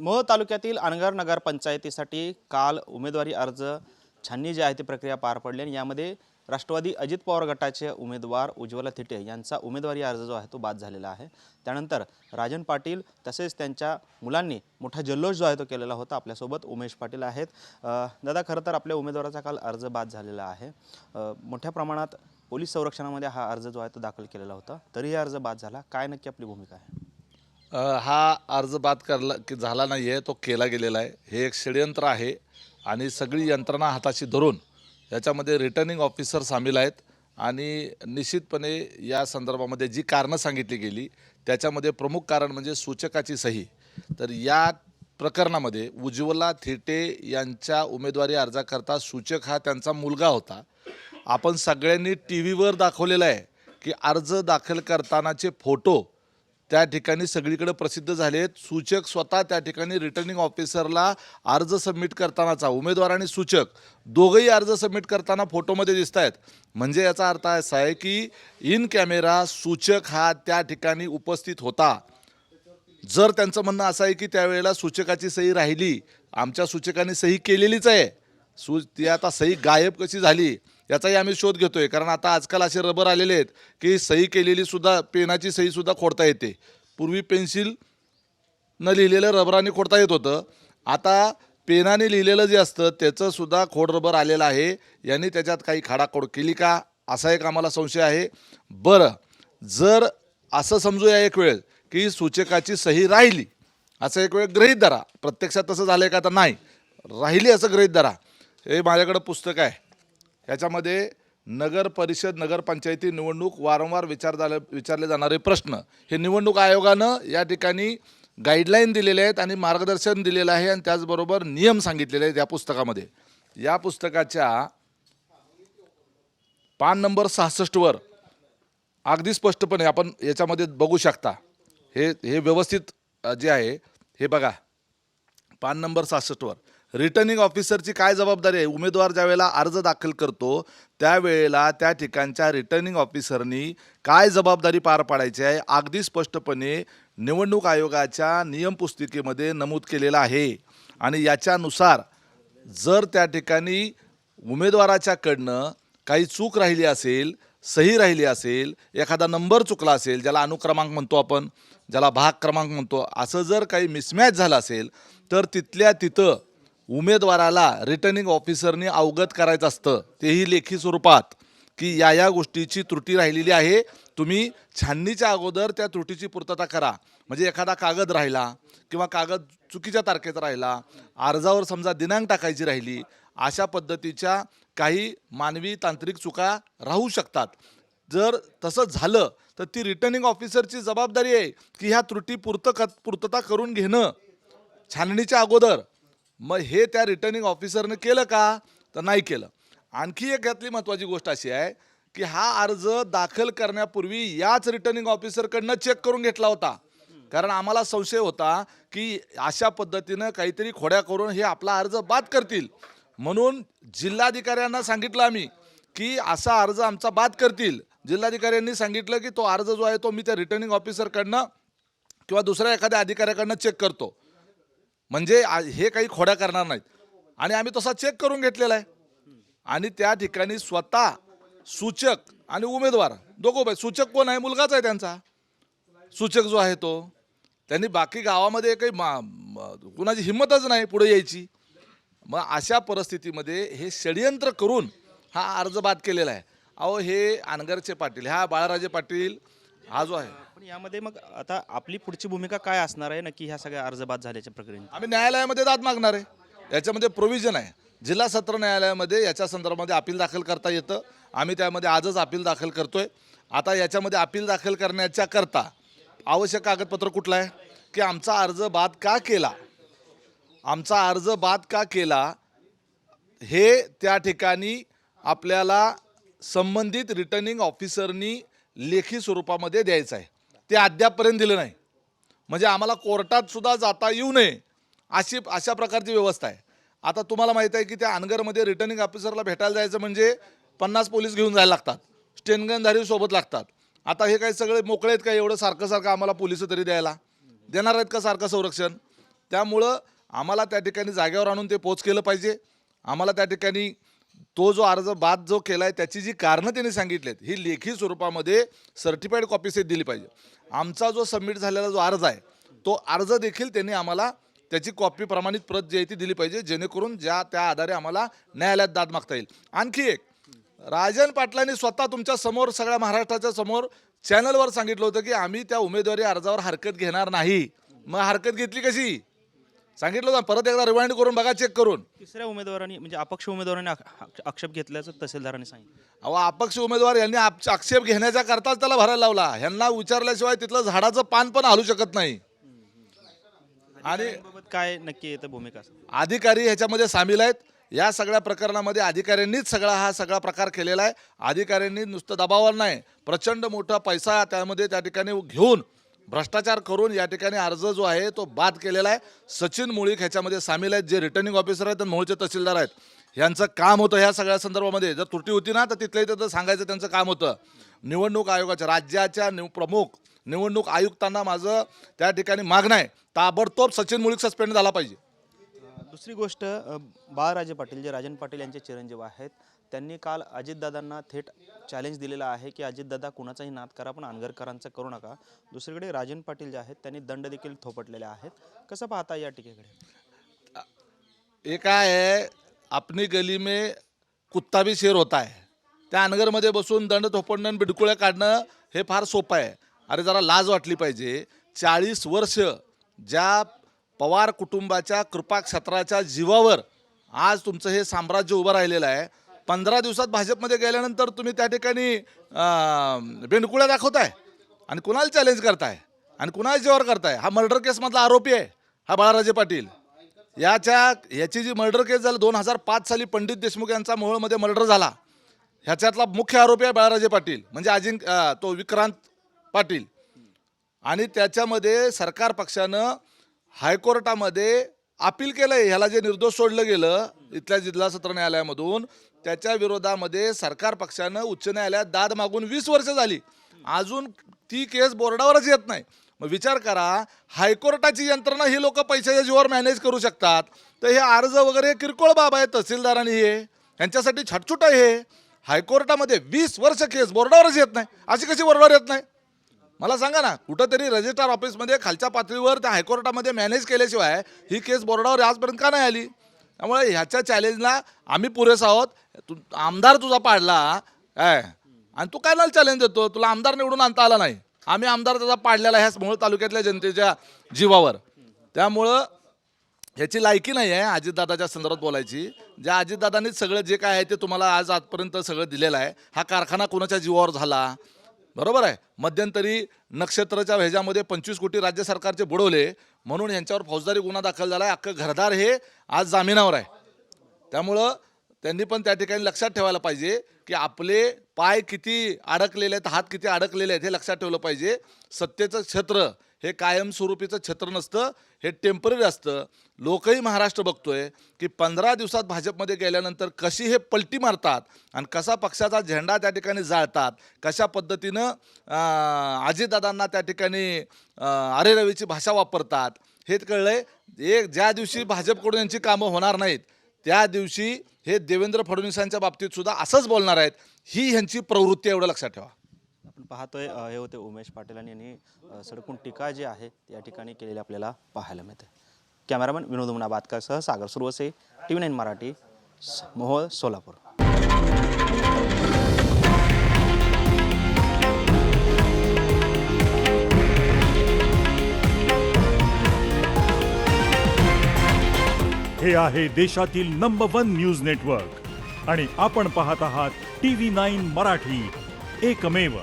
मोह तालुक्यातील अनगर नगर पंचायतीसाठी काल उमेदवारी अर्ज छाननी जी आहे ती प्रक्रिया पार पडली आणि यामध्ये राष्ट्रवादी अजित पवार गटाचे उमेदवार उज्ज्वला थिटे यांचा उमेदवारी अर्ज जो आहे तो बाद झालेला आहे. त्यानंतर राजन पाटील तसेच त्यांच्या मुलांनी मोठा जल्लोष जो आहे तो केलेला होता. आपल्यासोबत उमेश पाटील आहेत. दादा खरं तर आपल्या उमेदवाराचा काल अर्ज बाद झालेला आहे. मोठ्या प्रमाणात पोलीस संरक्षणामध्ये हा अर्ज जो आहे तो दाखल केलेला होता. तरीही अर्ज बाद झाला. काय नक्की आपली भूमिका आहे? हा अर्ज बाद करला की झाला नाही आहे तो केला गेलेला आहे. हे एक षडयंत्र आहे आणि सगळी यंत्रणा हाताशी धरून याच्यामध्ये रिटर्निंग ऑफिसर सामील आहेत आणि निश्चितपणे या संदर्भामध्ये जी कारणं सांगितली गेली त्याच्यामध्ये प्रमुख कारण म्हणजे सूचकाची सही. तर या प्रकरणामध्ये उज्ज्वला थेटे यांच्या उमेदवारी अर्जाकरता सूचक हा त्यांचा मुलगा होता. आपण सगळ्यांनी टी व्हीवर दाखवलेला आहे की अर्ज दाखल करतानाचे फोटो त्या ठिकाणी सगळीकडे प्रसिद्ध झाले आहेत सूचक स्वतः त्या ठिकाणी रिटर्निंग ऑफिसरला अर्ज सबमिट करतानाचा उमेदवार आणि सूचक दोघंही अर्ज सबमिट करताना फोटोमध्ये दिसत आहेत म्हणजे याचा अर्थ असा आहे की इन कॅमेरा सूचक हा त्या ठिकाणी उपस्थित होता. जर त्यांचं म्हणणं असं आहे की त्यावेळेला सूचकाची सही राहिली आमच्या सूचकाने सही केलेलीच आहे. सू ती आता सही गायब कशी झाली? याचाही आम्ही शोध घेतोय. कारण आता आजकाल असे रबर आलेले आहेत की सही केलेली सुद्धा पेनाची सही सुद्धा खोडता येते. पूर्वी पेन्सिल न लिहिलेलं रबराने खोडता येत होतं. आता पेनाने लिहिलेलं जे असतं त्याचंसुद्धा खोडरबर खोड रबर आलेलं आहे. यांनी त्याच्यात काही खाडाखोड केली का? असा एक आम्हाला संशय आहे. बरं जर असं समजूया एक वेळ की सूचकाची सही राहिली असं एक वेळ गृहीत धरा. प्रत्यक्षात तसं झालं आहे का? तर नाही. राहिली असं गृहीत धरा. हे माझ्याकडं पुस्तक आहे. याच्यामध्ये नगर परिषद नगरपंचायती निवडणूक वारंवार विचार झाले विचारले जाणारे प्रश्न. हे निवडणूक आयोगानं या ठिकाणी गाईडलाईन दिलेले आहेत आणि मार्गदर्शन दिलेलं आहे आणि त्याचबरोबर नियम सांगितलेले आहेत या पुस्तकामध्ये. या पुस्तकाच्या पान नंबर सहासष्टवर अगदी स्पष्टपणे आपण याच्यामध्ये बघू शकता. हे हे व्यवस्थित जे आहे हे बघा. पान नंबर सहासष्टवर रिटर्निंग ऑफिसरची काय जबाबदारी आहे? उमेदवार ज्यावेळेला अर्ज दाखल करतो त्यावेळेला त्या ठिकाणच्या रिटर्निंग ऑफिसरनी काय जबाबदारी पार पाडायची आहे? अगदी स्पष्टपणे निवडणूक आयोगाच्या नियमपुस्तिकेमध्ये नमूद केलेलं आहे. आणि याच्यानुसार जर त्या ठिकाणी उमेदवाराच्याकडनं काही चूक राहिली असेल सही राहिली असेल एखादा नंबर चुकला असेल ज्याला अनुक्रमांक म्हणतो आपण ज्याला भाग क्रमांक म्हणतो असं जर काही मिसमॅच झालं असेल तर तिथल्या तिथं उमेदवाराला रिटर्निंग ऑफिसरने अवगत करायचं असतं. तेही लेखी स्वरूपात की या या गोष्टीची त्रुटी राहिलेली आहे. तुम्ही छाननीच्या अगोदर त्या त्रुटीची पूर्तता करा. म्हणजे एखादा कागद राहिला किंवा कागद चुकीच्या तारखेचा राहिला अर्जावर समजा दिनांक टाकायची राहिली अशा पद्धतीच्या काही मानवी तांत्रिक चुका राहू शकतात. जर तसं झालं तर ती रिटर्निंग ऑफिसरची जबाबदारी आहे की ह्या त्रुटी पूर्त क पूर्तता करून घेणं. छाननीच्या अगोदर मग हे त्या रिटर्निंग ऑफिसरनं केलं का? तर नाही केलं. आणखी एक यातली महत्त्वाची गोष्ट अशी आहे की हा अर्ज दाखल करण्यापूर्वी याच रिटर्निंग ऑफिसरकडनं चेक करून घेतला होता. कारण आम्हाला संशय होता की अशा पद्धतीनं काहीतरी खोड्या करून हे आपला अर्ज बाद करतील. म्हणून जिल्हाधिकाऱ्यांना सांगितलं आम्ही की असा अर्ज आमचा बाद करतील. जिल्हाधिकाऱ्यांनी सांगितलं की तो अर्ज जो आहे तो मी त्या रिटर्निंग ऑफिसरकडनं किंवा दुसऱ्या एखाद्या अधिकाऱ्याकडनं चेक करतो. म्हणजे हे काही खोड्या करणार नाहीत. आणि आम्ही तसा चेक करून घेतलेला आहे. आणि त्या ठिकाणी स्वतः सूचक आणि उमेदवार दोघं बाई सूचक कोण आहे? मुलगाच आहे त्यांचा. सूचक जो आहे तो. त्यांनी बाकी गावामध्ये काही मा कुणाची हिंमतच नाही पुढे यायची. मग अशा परिस्थितीमध्ये हे षडयंत्र करून हा अर्ज बाद केलेला आहे. अहो हे अनगरचे पाटील हा बाळराजे पाटील हा जो आहे पण यामध्ये मग आता आपली पुढची भूमिका काय असणार आहे? नक्की ह्या सगळ्या अर्ज बाद झाल्याच्या प्रकरणी. आम्ही न्यायालयामध्ये दाद मागणार आहे. याच्यामध्ये प्रोव्हिजन आहे. जिल्हा सत्र न्यायालयामध्ये याच्या संदर्भामध्ये अपील दाखल करता येतं. आम्ही त्यामध्ये आजच अपील दाखल करतोय. आता याच्यामध्ये अपील दाखल करण्याच्या करता आवश्यक कागदपत्र कुठलं आहे? की आमचा अर्ज बाद का केला? आमचा अर्ज बाद का केला? हे त्या ठिकाणी आपल्याला संबंधित रिटर्निंग ऑफिसरनी लेखी स्वरूपामध्ये द्यायचं आहे. ते अद्यापपर्यंत दिलं नाही. म्हणजे आम्हाला कोर्टातसुद्धा जाता येऊ नये अशी अशा प्रकारची व्यवस्था आहे. आता तुम्हाला माहीत आहे की त्या अनगरमध्ये रिटर्निंग ऑफिसरला भेटायला जायचं म्हणजे पन्नास पोलीस घेऊन जायला लागतात. स्टेनगनधारी सोबत लागतात. आता हे काही सगळे मोकळे आहेत का? एवढं सारखं सारखं आम्हाला पोलीस तरी द्यायला. देणार आहेत का सारखं संरक्षण? त्यामुळं आम्हाला त्या ठिकाणी जागेवर आणून ते पोच केलं पाहिजे. आम्हाला त्या ठिकाणी तो जो अर्ज बाद जो केला आहे त्याची जी कारणं त्यांनी सांगितलेत ही लेखी स्वरूपामध्ये सर्टिफाईड कॉपी दिली पाहिजे. आमचा जो सबमिट झालेला जो अर्ज आहे तो अर्ज देखील त्यांनी आम्हाला त्याची कॉपी प्रमाणित प्रत जी आहे ती दिली पाहिजे जेणेकरून ज्या त्या आधारे आम्हाला न्यायालयात दाद मागता येईल. आणखी एक राजन पाटलांनी स्वतः तुमच्यासमोर सगळ्या महाराष्ट्राच्या समोर चॅनलवर सांगितलं होतं की आम्ही त्या उमेदवारी अर्जावर हरकत घेणार नाही. मग हरकत घेतली कशी? सांगितलं होतं परत एकदा रिवाइंड करून बघा चेक करून. तिसऱ्या उमेदवारांनी म्हणजे अपक्ष उमेदवारांनी आक- आक- आक्षेप घेतल्याचं तहसीलदारांनी सांगितलं. अहो अपक्ष उमेदवार यांनी आप- आक्षेप घेण्याच्या करताच त्याला भरायला लावला. ह्यांना विचारल्याशिवाय तिथलं झाडाचं पान पण हलू शकत नाही. आणि बाबत काय नक्की येतं भूमिका असेल? अधिकारी ह्याच्यामध्ये सामील आहेत. या सगळ्या प्रकरणामध्ये अधिकाऱ्यांनीच सगळा हा सगळा प्रकार केलेला आहे. अधिकाऱ्यांनी नुसतं दबावावर नाही. प्रचंड मोठा पैसा त्यामध्ये त्या ठिकाणी घेऊन भ्रष्टाचार करून या ठिकाणी अर्ज जो आहे तो बाद केलेला आहे. सचिन मुळीक ह्याच्यामध्ये सामील आहेत जे रिटर्निंग ऑफिसर आहेत आणि मूळचे तहसीलदार आहेत. यांचं काम होतं ह्या सगळ्या संदर्भामध्ये. जर त्रुटी होती ना तर तिथल्या तिथं सांगायचं त्यांचं काम होतं. निवडणूक आयोगाच्या राज्याच्या निव प्रमुख निवडणूक आयुक्तांना माझं त्या ठिकाणी मागणं आहे. ताबडतोब सचिन मुळीक सस्पेंड झाला पाहिजे. दुसरी गोष्ट बाळराजे पाटील जे राजन पाटील यांचे चिरंजीव आहेत त्यांनी काल अजितदादांना थेट चॅलेंज दिलेला आहे की अजितदादा कुणाचाही नाद करा पण आनगरकरांचं करू नका. दुसरीकडे राजन पाटील जे आहेत त्यांनी दंड देखील थोपटलेले आहेत. कसं पाहता या टीकेकडे? एक आहे? आपली गली में कुत्ता भी शेर होता आहे त्या अनगरमध्ये बसून दंड थोपडणं आणि बिडकुळ्या काढणं हे फार सोपं आहे. अरे जरा लाज वाटली पाहिजे. चाळीस वर्ष ज्या पवार कुटुंबाच्या कृपाक्षेत्राच्या जीवावर आज तुमचं हे साम्राज्य उभं राहिलेलं आहे पंधरा दिवसात भाजपमध्ये गेल्यानंतर तुम्ही त्या ठिकाणी बेंडकुळ्या दाखवताय आणि कुणाला चॅलेंज करताय? आणि कुणाला जेवर करताय? हा मर्डर केसमधला आरोपी आहे हा बाळाराजे पाटील. याच्या याची जी मर्डर केस झाली दोन हजार पाच साली पंडित देशमुख यांचा मोहोळमध्ये मर्डर झाला. ह्याच्यातला मुख्य आरोपी आहे बाळाराजे पाटील म्हणजे अजिंक तो विक्रांत पाटील. आणि त्याच्यामध्ये सरकार पक्षानं हायकोर्टामध्ये अपील केलं आहे ह्याला जे निर्दोष सोडलं गेलं इथल्या जिल्हा सत्र न्यायालयामधून त्याच्या विरोधामध्ये सरकार पक्षानं उच्च न्यायालयात दाद मागून वीस वर्ष झाली. अजून ती केस बोर्डावरच येत नाही. मग विचार करा हायकोर्टाची यंत्रणा ही लोक पैशाच्या जीवावर मॅनेज करू शकतात. तर हे अर्ज वगैरे किरकोळ बाब आहे तहसीलदारांनी हे. यांच्यासाठी छटछूट आहे हे. हायकोर्टामध्ये वीस वर्ष केस बोर्डावरच येत नाही. अशी कशी बोर्डावर येत नाही? मला सांगा ना कुठंतरी रजिस्ट्रार ऑफिसमध्ये खालच्या पातळीवर त्या हायकोर्टामध्ये मॅनेज केल्याशिवाय ही केस बोर्डावर आजपर्यंत का नाही आली? त्यामुळे ह्याच्या चॅलेंजला आम्ही पुरेसा आहोत. तू आमदार तुझा पाडला काय? आणि तू काय चॅलेंज देतो? तुला आमदार निवडून आणता आला नाही. आम्ही आमदार त्याचा पाडलेला ह्याच मोळ तालुक्यातल्या जनतेच्या जीवावर. त्यामुळं ह्याची लायकी नाही आहे अजितदादाच्या संदर्भात बोलायची. ज्या अजितदादांनीच सगळं जे काय आहे ते तुम्हाला आज आजपर्यंत सगळं दिलेलं आहे. हा कारखाना कोणाच्या जीवावर झाला? बरोबर आहे. मध्यंतरी नक्षत्राच्या ह्याच्यामध्ये पंचवीस कोटी राज्य सरकारचे बुडवले. म्हणून यांच्यावर फौजदारी गुन्हा दाखल झाला आहे अख्खं घरदार हे आज जामिनावर आहे. त्यामुळं त्यांनी पण त्या ठिकाणी लक्षात ठेवायला पाहिजे की आपले पाय किती अडकलेले आहेत हात किती अडकलेले आहेत हे लक्षात ठेवलं पाहिजे. सत्तेचं क्षेत्र हे कायमस्वरूपीचं क्षेत्र नसतं हे टेंपररी असतं. लोकही महाराष्ट्र बघतोय की पंधरा दिवसात भाजपमध्ये गेल्यानंतर कशी हे पलटी मारतात आणि कसा पक्षाचा झेंडा त्या ठिकाणी जाळतात कशा पद्धतीनं आजीदादांना अजितदादांना त्या ठिकाणी अरे रवीची भाषा वापरतात हे कळलंय. एक ज्या दिवशी भाजपकडून यांची कामं होणार नाहीत त्या दिवशी हे देवेंद्र फडणवीसांच्या बाबतीत सुद्धा असंच बोलणार आहेत. ही ह्यांची प्रवृत्ती एवढं लक्षात ठेवा. आपण पाहतोय हे होते उमेश पाटील यांनी सडकून टीका जी आहे या ठिकाणी केलेली आपल्याला पाहायला मिळते. Cameraman Vinod मुनाबादकरसह Sagar Suravase T V nine Marathi Mohol Solapur. हे आहे देशातील नंबर वन न्यूज नेटवर्क आणि आपण पाहत आहात टी व्ही नाईन मराठी. एकमेव.